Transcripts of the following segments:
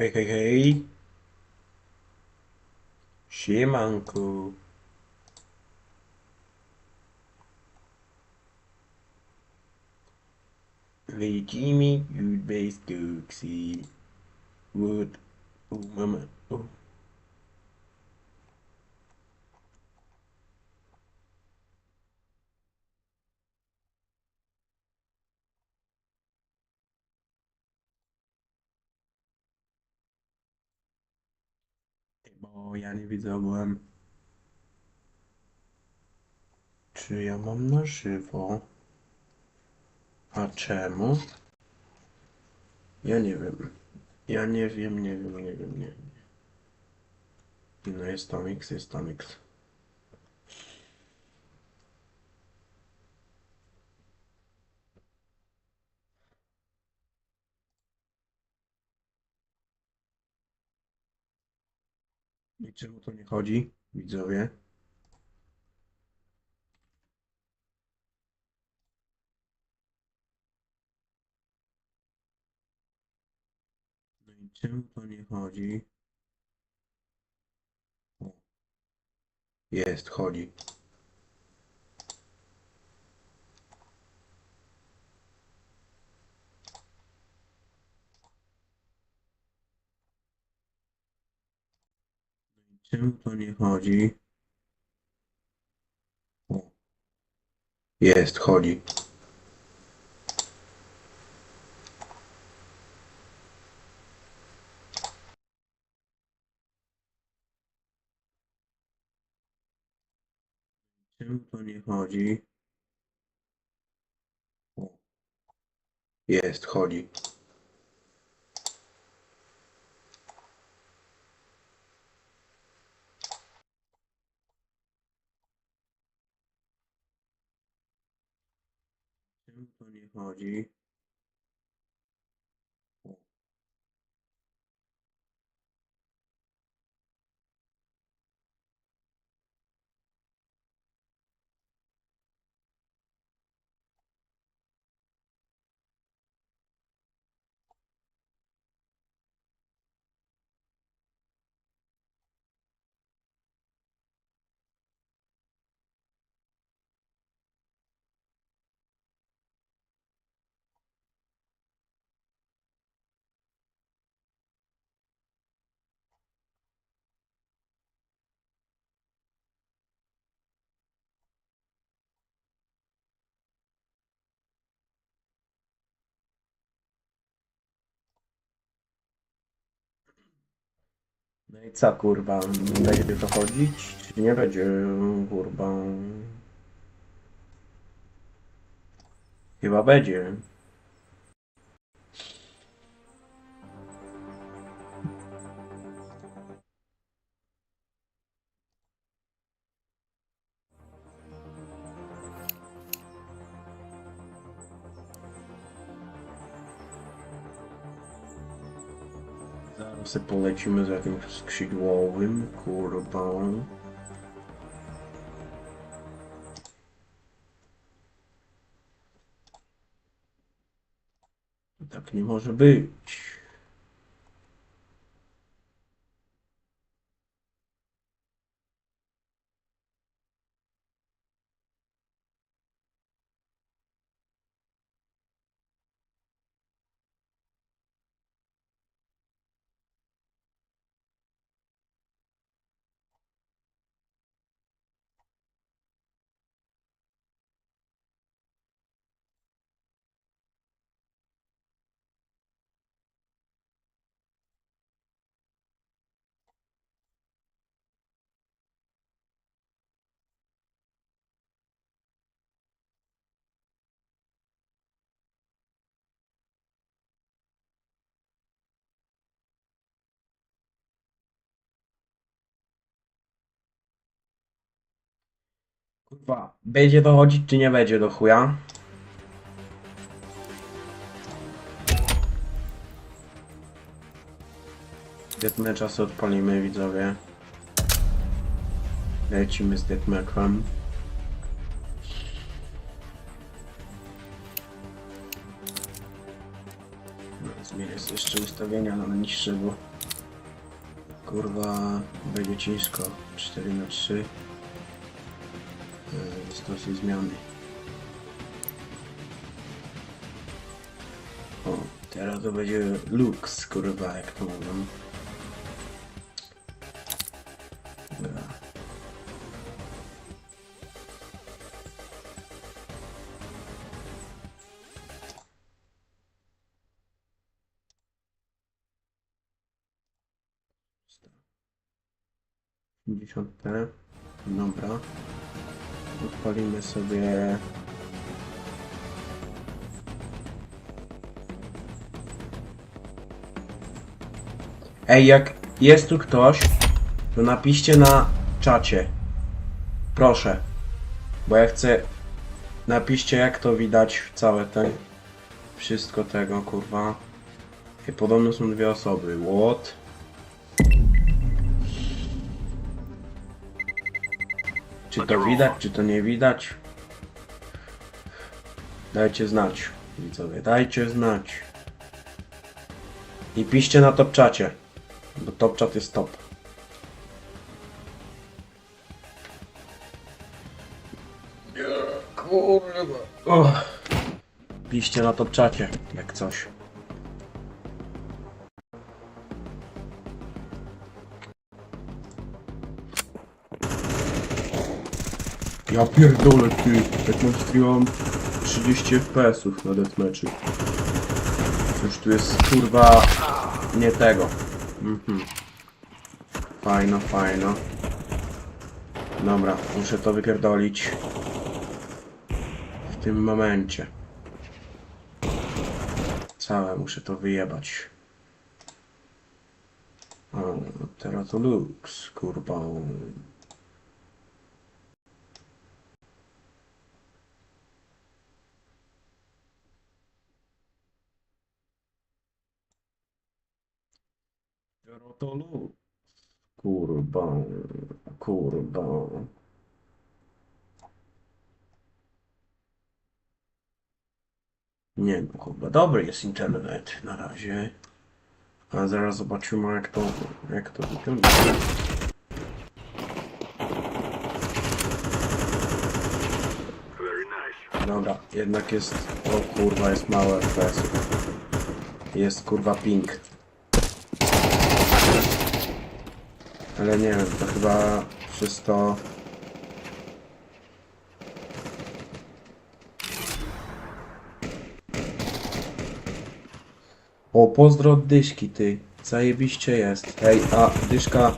Hey, hey, hey! hej. Siemanko. Jimmy, you base Dooksy. Wood. Oh, mama. Oh. Ja nie widziałem. Czy ja mam na żywo? A czemu? Ja nie wiem. Ja nie wiem, nie wiem, nie wiem, nie wiem. No jest tam X, jest tam X. I czemu to nie chodzi, widzowie? No i czemu to nie chodzi? Jest, chodzi. Czemu to nie chodzi? Jest, chodzi. Czemu to nie chodzi? Jest, chodzi. Czemu to No i co kurwa, będzie to chodzić, czy nie będzie kurwa? Chyba będzie. Sobie polecimy za jakimś skrzydłowym, kurwa. Tak nie może być. Kurwa, będzie to chodzić, czy nie będzie do chuja? Deathmatcha sobie odpalimy, widzowie. Lecimy z Deathmatchem. No, zmienię jeszcze ustawienia na niższego. kurwa będzie ciężko. 4 na 3 Stosuj zmiany. O, teraz to będzie Lux, kurwa, jak to mówią. Dobra. Pięćdziesiąt P. Dobra. Odpalimy sobie. Ej, jak jest tu ktoś, to napiszcie na czacie. Proszę. Bo ja chcę. Napiszcie jak to widać całe ten. Wszystko tego, kurwa. I podobno są dwie osoby. What? Czy to widać, czy to nie widać? Dajcie znać, widzowie, dajcie znać. I piszcie na top czacie, bo top czat jest top. Kurwa. Piszcie na top czacie, jak coś. Ja pierdolę ty, jak mam streamam 30 FPS-ów na deathmatchu. Coś tu jest kurwa nie tego. Mhm. Fajno, fajno. Dobra, muszę to wypierdolić w tym momencie. Całe muszę to wyjebać. O, teraz to lux, kurwa. To lux. Kurwa, kurwa. Nie no, chyba dobry jest internet na razie. A zaraz zobaczymy jak to, jak to wygląda. Dobra, jednak jest, o kurwa, jest mało FPS. Jest kurwa ping. Ale nie wiem, to chyba przez to... O, pozdro od Dyszki, ty. Zajebiście jest. Ej, a Dyszka,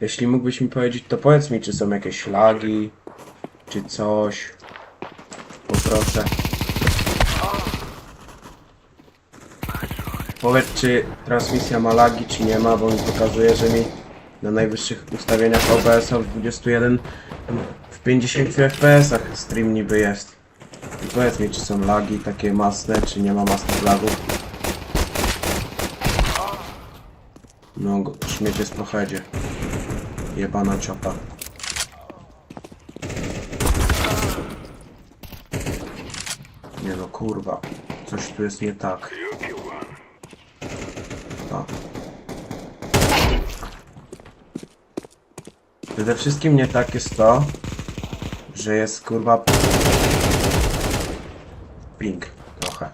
jeśli mógłbyś mi powiedzieć, to powiedz mi, czy są jakieś lagi, czy coś. Poproszę. Powiedz, czy transmisja ma lagi, czy nie ma, bo mi pokazuje, że mi na najwyższych ustawieniach OBS w 21 w 50 FPS-ach stream niby jest. I powiedz mi, czy są lagi takie masne, czy nie ma masnych lagów. No, go- śmiecie z prochedzie. Jebana ciopa. Nie no, kurwa. Coś tu jest nie tak. A. Przede wszystkim nie tak jest to, że jest kurwa ping trochę.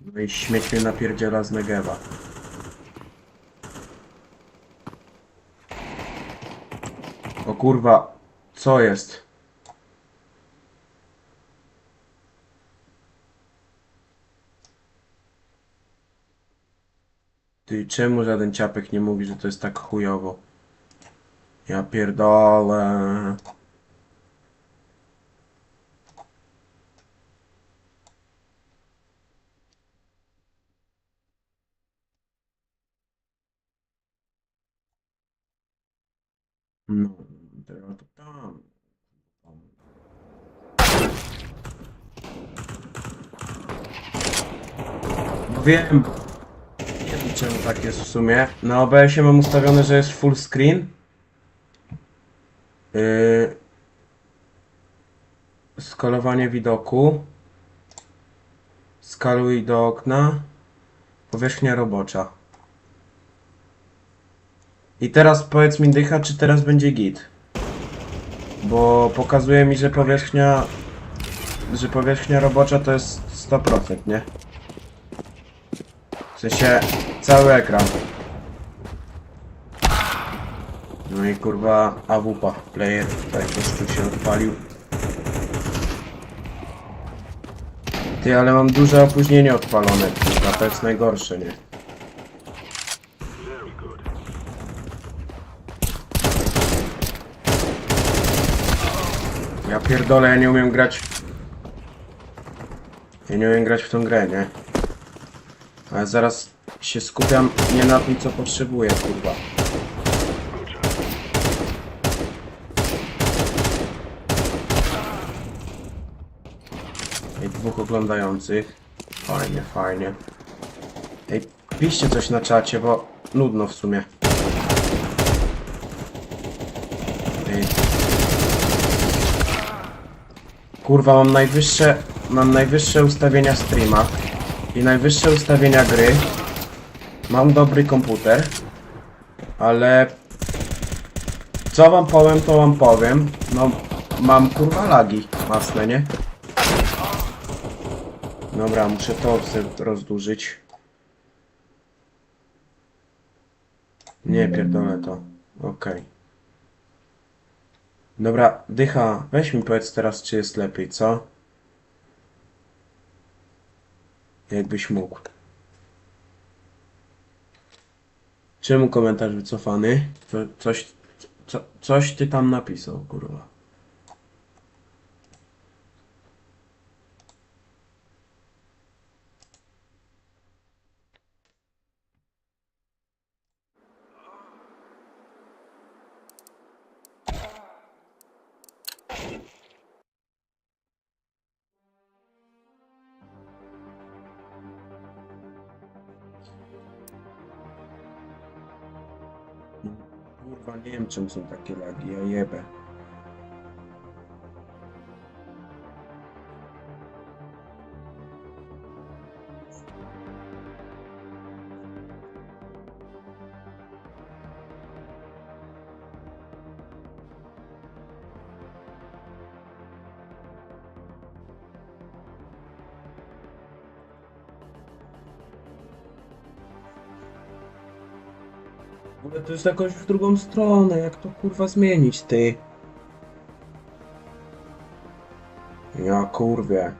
No i śmieć mnie napierdziela z Negewa. O kurwa, co jest? Ty, czemu żaden ciapek nie mówi, że to jest tak chujowo? Ja pierdolę. No, teraz to tam. No wiem czemu tak jest w sumie. Na OBS-ie mam ustawione, że jest full screen. Yy... skalowanie widoku. Skaluj do okna. Powierzchnia robocza. I teraz powiedz mi dycha, czy teraz będzie git. Bo pokazuje mi, że powierzchnia że powierzchnia robocza to jest 100%, nie? W sensie cały ekran. No i kurwa AWP player tutaj gościu się odpalił. Ty, ale mam duże opóźnienie odpalone, kurwa, to jest najgorsze, nie? Ja pierdolę, ja nie umiem grać ja nie umiem grać w tą grę, nie? Ale zaraz się skupiam nie na tym, co potrzebuję, kurwa. Ej, dwóch oglądających. Fajnie, fajnie. Ej, piszcie coś na czacie, bo nudno w sumie. Ej. Kurwa, mam najwyższe, mam najwyższe ustawienia streama i najwyższe ustawienia gry. Mam dobry komputer, ale co wam powiem, to wam powiem. No, mam kurwa lagi masne, nie? Dobra, muszę to rozdłużyć. Nie, pierdolę to. Okej. Dobra, dycha, weź mi powiedz teraz, czy jest lepiej, co? Jakbyś mógł. Czemu komentarz wycofany? Co, coś, co, coś ty tam napisał, kurwa. Kurwa, nie wiem czym są takie lagi, ja jebę. Ale to jest jakoś w drugą stronę, jak to kurwa zmienić, ty? Ja kurwie.